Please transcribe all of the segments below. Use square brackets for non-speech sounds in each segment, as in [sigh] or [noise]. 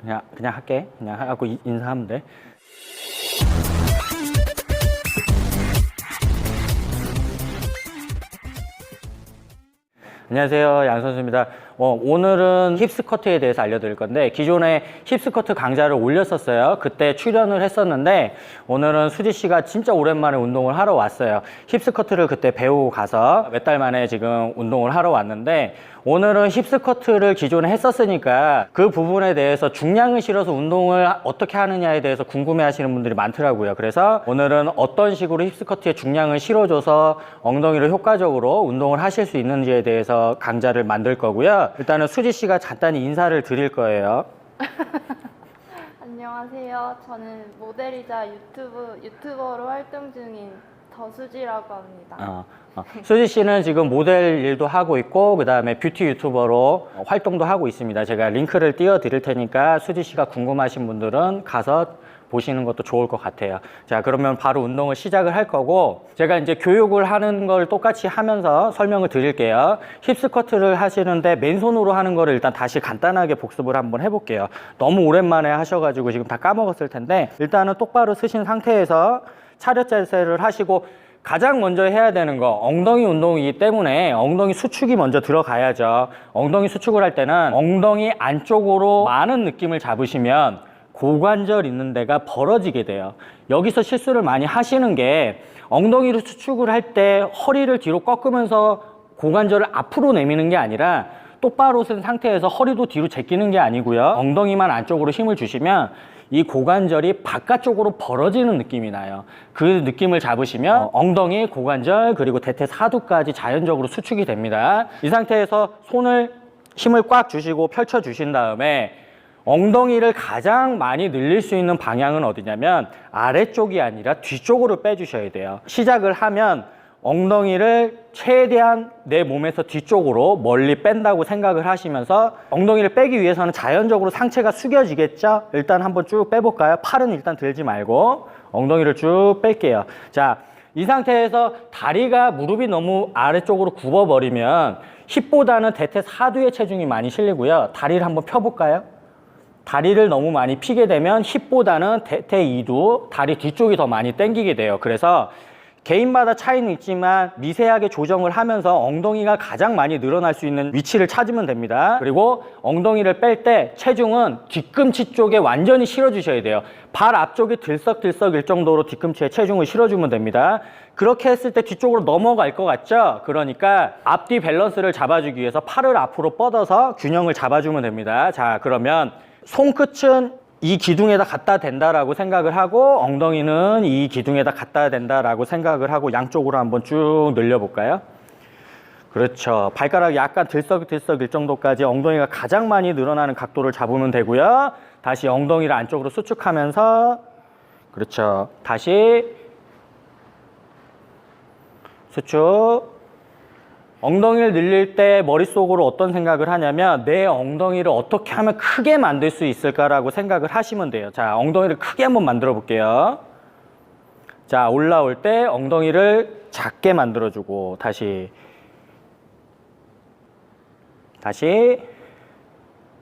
그냥 그냥 할게. 그냥 하고 이- 인사하면 돼. 안녕하세요. 양 선수입니다. 어, 오늘은 힙스커트에 대해서 알려드릴 건데 기존에 힙스커트 강좌를 올렸었어요. 그때 출연을 했었는데 오늘은 수지 씨가 진짜 오랜만에 운동을 하러 왔어요. 힙스커트를 그때 배우고 가서 몇 달 만에 지금 운동을 하러 왔는데 오늘은 힙스커트를 기존에 했었으니까 그 부분에 대해서 중량을 실어서 운동을 어떻게 하느냐에 대해서 궁금해 하시는 분들이 많더라고요. 그래서 오늘은 어떤 식으로 힙스커트에 중량을 실어줘서 엉덩이를 효과적으로 운동을 하실 수 있는지에 대해서 강좌를 만들 거고요. 일단은 수지 씨가 간단히 인사를 드릴 거예요. [laughs] 안녕하세요. 저는 모델이자 유튜브 유튜버로 활동 중인 더수지라고 합니다. 어, 어. 수지 씨는 지금 모델 일도 하고 있고 그다음에 뷰티 유튜버로 활동도 하고 있습니다. 제가 링크를 띄워 드릴 테니까 수지 씨가 궁금하신 분들은 가서 보시는 것도 좋을 것 같아요. 자, 그러면 바로 운동을 시작을 할 거고 제가 이제 교육을 하는 걸 똑같이 하면서 설명을 드릴게요. 힙스커트를 하시는데 맨손으로 하는 거를 일단 다시 간단하게 복습을 한번 해볼게요. 너무 오랜만에 하셔가지고 지금 다 까먹었을 텐데 일단은 똑바로 서신 상태에서 차렷 자세를 하시고 가장 먼저 해야 되는 거 엉덩이 운동이기 때문에 엉덩이 수축이 먼저 들어가야죠. 엉덩이 수축을 할 때는 엉덩이 안쪽으로 많은 느낌을 잡으시면 고관절 있는 데가 벌어지게 돼요. 여기서 실수를 많이 하시는 게 엉덩이를 수축을 할 때 허리를 뒤로 꺾으면서 고관절을 앞으로 내미는 게 아니라 똑바로 쓴 상태에서 허리도 뒤로 제끼는 게 아니고요. 엉덩이만 안쪽으로 힘을 주시면 이 고관절이 바깥쪽으로 벌어지는 느낌이 나요. 그 느낌을 잡으시면 어, 엉덩이, 고관절, 그리고 대퇴사두까지 자연적으로 수축이 됩니다. 이 상태에서 손을 힘을 꽉 주시고 펼쳐 주신 다음에 엉덩이를 가장 많이 늘릴 수 있는 방향은 어디냐면 아래쪽이 아니라 뒤쪽으로 빼주셔야 돼요. 시작을 하면 엉덩이를 최대한 내 몸에서 뒤쪽으로 멀리 뺀다고 생각을 하시면서 엉덩이를 빼기 위해서는 자연적으로 상체가 숙여지겠죠? 일단 한번 쭉 빼볼까요? 팔은 일단 들지 말고 엉덩이를 쭉 뺄게요. 자, 이 상태에서 다리가 무릎이 너무 아래쪽으로 굽어버리면 힙보다는 대퇴 사두의 체중이 많이 실리고요. 다리를 한번 펴볼까요? 다리를 너무 많이 피게 되면 힙보다는 대퇴 이두 다리 뒤쪽이 더 많이 당기게 돼요. 그래서 개인마다 차이는 있지만 미세하게 조정을 하면서 엉덩이가 가장 많이 늘어날 수 있는 위치를 찾으면 됩니다. 그리고 엉덩이를 뺄 때 체중은 뒤꿈치 쪽에 완전히 실어주셔야 돼요. 발 앞쪽에 들썩들썩일 정도로 뒤꿈치에 체중을 실어주면 됩니다. 그렇게 했을 때 뒤쪽으로 넘어갈 것 같죠? 그러니까 앞뒤 밸런스를 잡아주기 위해서 팔을 앞으로 뻗어서 균형을 잡아주면 됩니다. 자, 그러면 손끝은 이 기둥에다 갖다 댄다라고 생각을 하고 엉덩이는 이 기둥에다 갖다 댄다라고 생각을 하고 양쪽으로 한번 쭉 늘려볼까요? 그렇죠. 발가락이 약간 들썩들썩일 정도까지 엉덩이가 가장 많이 늘어나는 각도를 잡으면 되고요. 다시 엉덩이를 안쪽으로 수축하면서 그렇죠. 다시 수축 엉덩이를 늘릴 때 머릿속으로 어떤 생각을 하냐면 내 엉덩이를 어떻게 하면 크게 만들 수 있을까라고 생각을 하시면 돼요. 자, 엉덩이를 크게 한번 만들어 볼게요. 자, 올라올 때 엉덩이를 작게 만들어 주고 다시 다시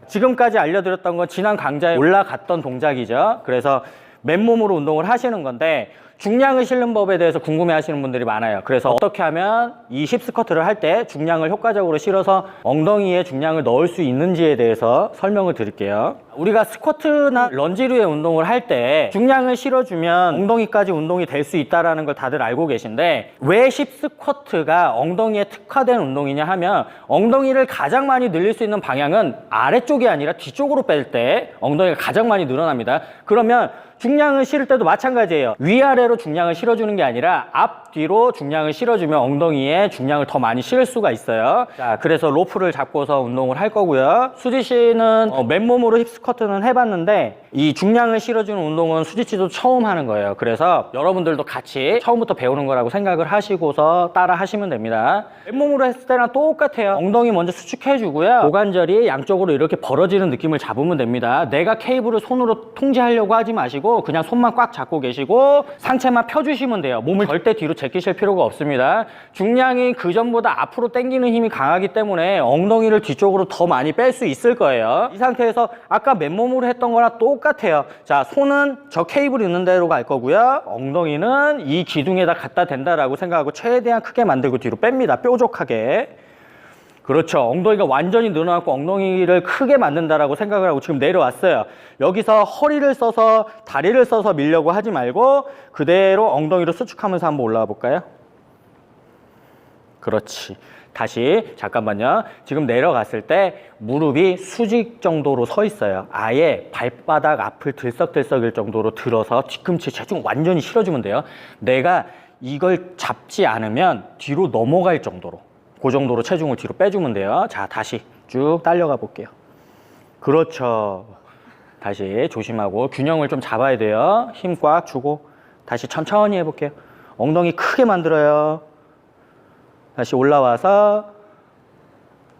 지금까지 알려드렸던 건 지난 강좌에 올라갔던 동작이죠. 그래서 맨몸으로 운동을 하시는 건데 중량을 실는 법에 대해서 궁금해 하시는 분들이 많아요. 그래서 어떻게 하면 이 힙스커트를 할 때 중량을 효과적으로 실어서 엉덩이에 중량을 넣을 수 있는지에 대해서 설명을 드릴게요. 우리가 스쿼트나 런지류의 운동을 할 때 중량을 실어주면 엉덩이까지 운동이 될 수 있다는 걸 다들 알고 계신데 왜 힙스쿼트가 엉덩이에 특화된 운동이냐 하면 엉덩이를 가장 많이 늘릴 수 있는 방향은 아래쪽이 아니라 뒤쪽으로 뺄 때 엉덩이가 가장 많이 늘어납니다. 그러면 중량을 실을 때도 마찬가지예요. 위아래 로 중량을 실어주는 게 아니라 앞뒤로 중량을 실어주면 엉덩이에 중량을 더 많이 실을 수가 있어요. 자, 그래서 로프를 잡고서 운동을 할 거고요. 수지 씨는 어, 맨몸으로 힙스커트는 해봤는데 이 중량을 실어주는 운동은 수지 씨도 처음 하는 거예요. 그래서 여러분들도 같이 처음부터 배우는 거라고 생각을 하시고서 따라 하시면 됩니다. 맨몸으로 했을 때랑 똑같아요. 엉덩이 먼저 수축해주고요. 고관절이 양쪽으로 이렇게 벌어지는 느낌을 잡으면 됩니다. 내가 케이블을 손으로 통제하려고 하지 마시고 그냥 손만 꽉 잡고 계시고 상체 만 펴주시면 돼요. 몸을 절대 뒤로 제끼실 필요가 없습니다. 중량이 그 전보다 앞으로 당기는 힘이 강하기 때문에 엉덩이를 뒤쪽으로 더 많이 뺄 수 있을 거예요. 이 상태에서 아까 맨몸으로 했던 거랑 똑같아요. 자, 손은 저 케이블 있는 대로 갈 거고요. 엉덩이는 이 기둥에다 갖다 댄다라고 생각하고 최대한 크게 만들고 뒤로 뺍니다. 뾰족하게. 그렇죠. 엉덩이가 완전히 늘어나고 엉덩이를 크게 만든다라고 생각을 하고 지금 내려왔어요. 여기서 허리를 써서 다리를 써서 밀려고 하지 말고 그대로 엉덩이로 수축하면서 한번 올라가 볼까요? 그렇지. 다시 잠깐만요. 지금 내려갔을 때 무릎이 수직 정도로 서 있어요. 아예 발바닥 앞을 들썩들썩일 정도로 들어서 뒤꿈치 체중 완전히 실어주면 돼요. 내가 이걸 잡지 않으면 뒤로 넘어갈 정도로 그 정도로 체중을 뒤로 빼주면 돼요. 자, 다시 쭉 딸려가 볼게요. 그렇죠. 다시 조심하고 균형을 좀 잡아야 돼요. 힘 꽉 주고 다시 천천히 해볼게요. 엉덩이 크게 만들어요. 다시 올라와서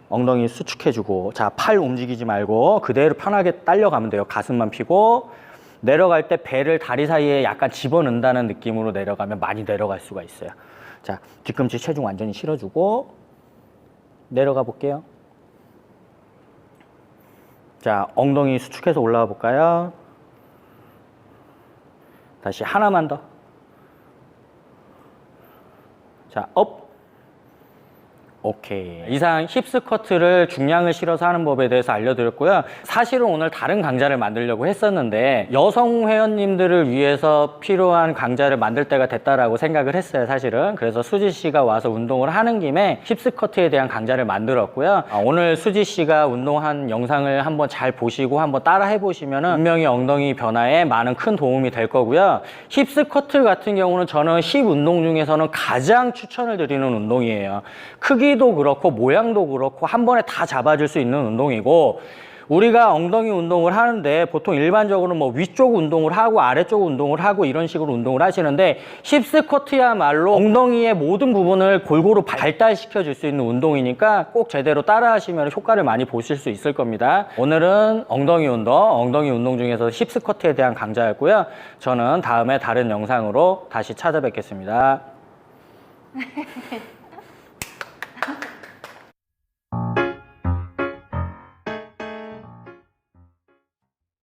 엉덩이 수축해주고 자 팔 움직이지 말고 그대로 편하게 딸려가면 돼요. 가슴만 펴고 내려갈 때 배를 다리 사이에 약간 집어넣는다는 느낌으로 내려가면 많이 내려갈 수가 있어요. 자 뒤꿈치 체중 완전히 실어주고 내려가 볼게요. 자, 엉덩이 수축해서 올라가 볼까요? 다시 하나만 더. 자, 업. 오케이. 이상 힙스커트를 중량을 실어서 하는 법에 대해서 알려드렸고요. 사실은 오늘 다른 강좌를 만들려고 했었는데 여성 회원님들을 위해서 필요한 강좌를 만들 때가 됐다라고 생각을 했어요. 사실은. 그래서 수지 씨가 와서 운동을 하는 김에 힙스커트에 대한 강좌를 만들었고요. 아, 오늘 수지 씨가 운동한 영상을 한번 잘 보시고 한번 따라 해보시면 분명히 엉덩이 변화에 많은 큰 도움이 될 거고요. 힙스커트 같은 경우는 저는 힙 운동 중에서는 가장 추천을 드리는 운동이에요. 크기도 그렇고 모양도 그렇고 한 번에 다 잡아줄 수 있는 운동이고 우리가 엉덩이 운동을 하는데 보통 일반적으로 뭐 위쪽 운동을 하고 아래쪽 운동을 하고 이런 식으로 운동을 하시는데 힙스쿼트야말로 엉덩이의 모든 부분을 골고루 발달시켜 줄 수 있는 운동이니까 꼭 제대로 따라 하시면 효과를 많이 보실 수 있을 겁니다. 오늘은 엉덩이 운동, 엉덩이 운동 중에서 힙스쿼트에 대한 강좌였고요. 저는 다음에 다른 영상으로 다시 찾아뵙겠습니다. [laughs]